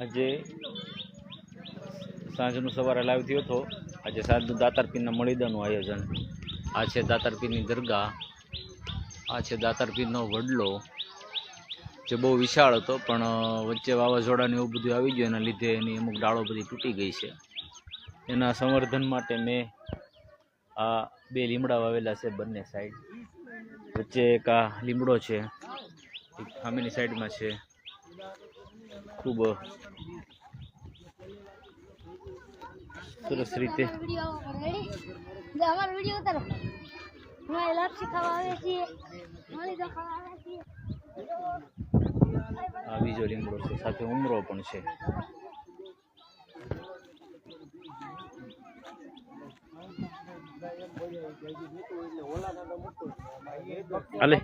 આજે સાંજનું સવારે લાઈવ થયો હતો. આજે સાંજનું દાતારપીરના મળીદાનું આયોજન. આ છે દાતારપીરની દરગાહ. આ છે દાતારપીરનો વડલો. જે બહુ વિશાળ હતો, પણ વચ્ચે વાવાઝોડાને એવું બધું આવી ગયું, એના લીધે એની અમુક ડાળો બધી તૂટી ગઈ છે. એના સંવર્ધન માટે મેં આ બે લીમડા વાવેલા છે બંને સાઈડ વચ્ચે એક આ લીમડો છે. એક સામેની સાઈડમાં છે. ખૂબ સરસ રીતે. આ બીજો લીમડો છે. સાથે ઉમરો પણ છે. હાલે.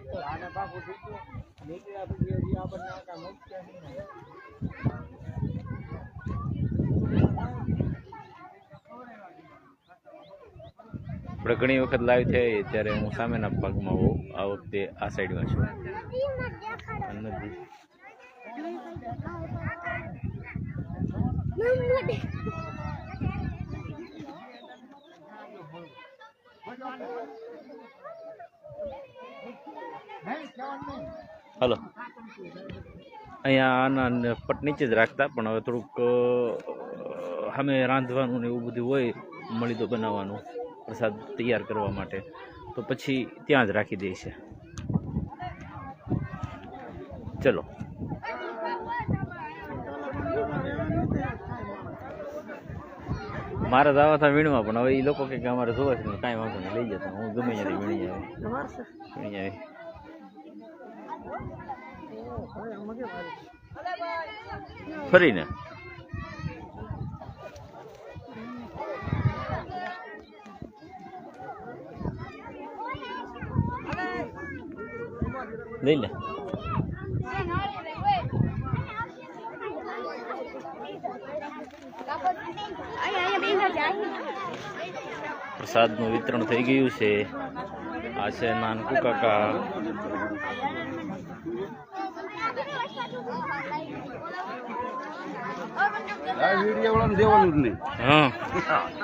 આપણે ઘણી વખત લાઈવ થયા ત્યારે હું સામેના પગમાં હોઉં, આ વખતે આ સાઈડમાં છું આ નદી હલો. અહીંયા આના પટ નીચે જ રાખતા, પણ હવે થોડુંક અમે રાંધવાનું ને એવું બધું હોય, મળી બનાવવાનું, પ્રસાદ તૈયાર કરવા માટે. તો પછી ત્યાં જ રાખી દે છે. ચલો. મારે જવા હતા વીણવા, પણ હવે એ લોકો કે અમારે જોવા છે કાંઈ વાંધો નહીં, લઈ જતા. હું ગમે ત્યારે વીણી આવે વીણી આવે ફરીને? લઈ લે. પ્રસાદનું વિતરણ થઈ ગયું છે. આ છે નાનકુ કાકા. આ વીડિયો દેવાનું જ નહીં. હા.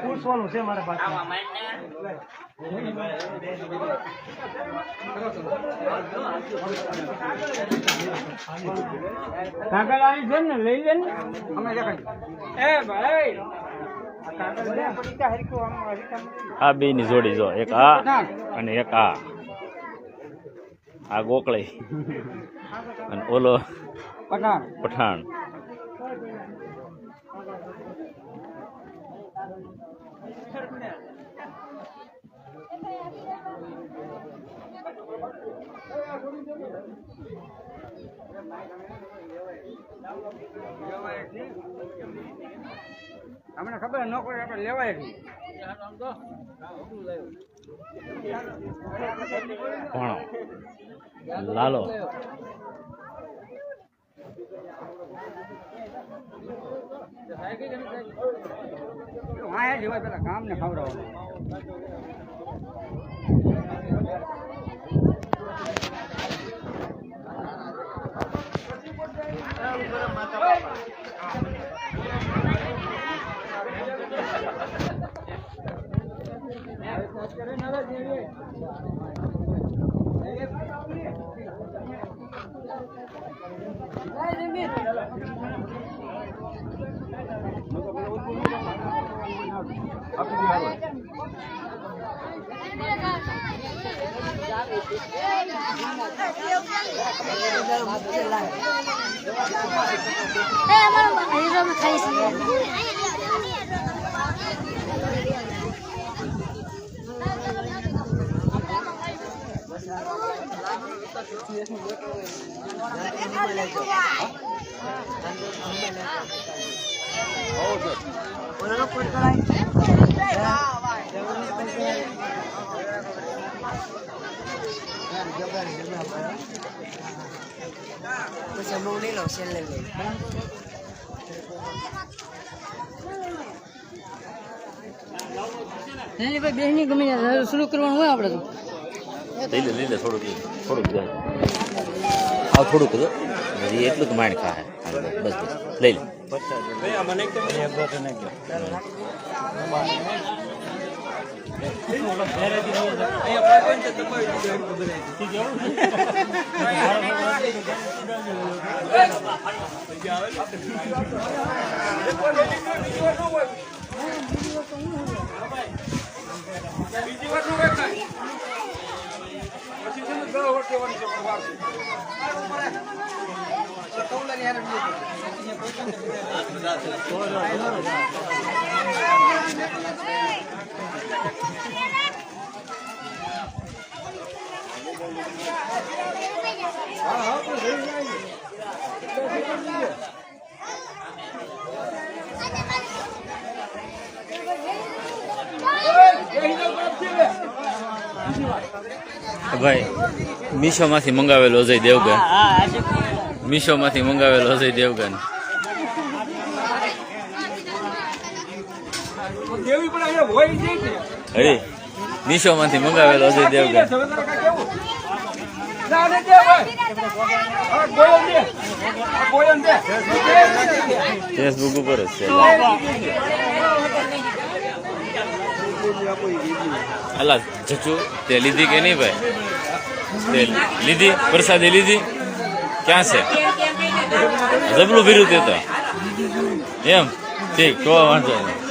પૂછવાનું છે મારે પાસે કાગળ આવી છે ને લઈ લે ને એ ભાઈ આ બે ની જોડી જો એક આ અને એક આ. આ ગોકળી અને ઓલો પઠાણ. પઠાણ. અમને ખબર ન પડે આપણે લેવાય નહીં. ભણો લાલો વાંહે જ પેલા કામ ને ખવડાવવાનું ખાઈ બહુ લઈ લો છેલ્લે લઈ ભાઈ બેસની ગમે શરૂ કરવાનું હોય આપણે તો. લઈ લે લઈ લે, થોડુંક. થોડુંક આવ થોડુંક હજી એટલું જ માણ ખા બસ બસ લઈ લે. ભાઈ મીશોમાંથી પણ અહીંયા હોય છે ને હરી મીશોમાંથી મંગાવેલો અજય દેવગન. મીશોમાંથી મંગાવેલો અજય કેવું? ના, મીશોમાંથી મંગાવેલો અજય દેવગન. ગોળો દે. આ ગોળો દે. ફેસબુક ઉપર જ છે. અલા જચુ તે લીધી કે નહીં ભાઈ? લીધી પ્રસાદી લીધી. ક્યાં છે? જબલું ભીરું તે તો. એમ? ઠીક તો વાંધો નહીં.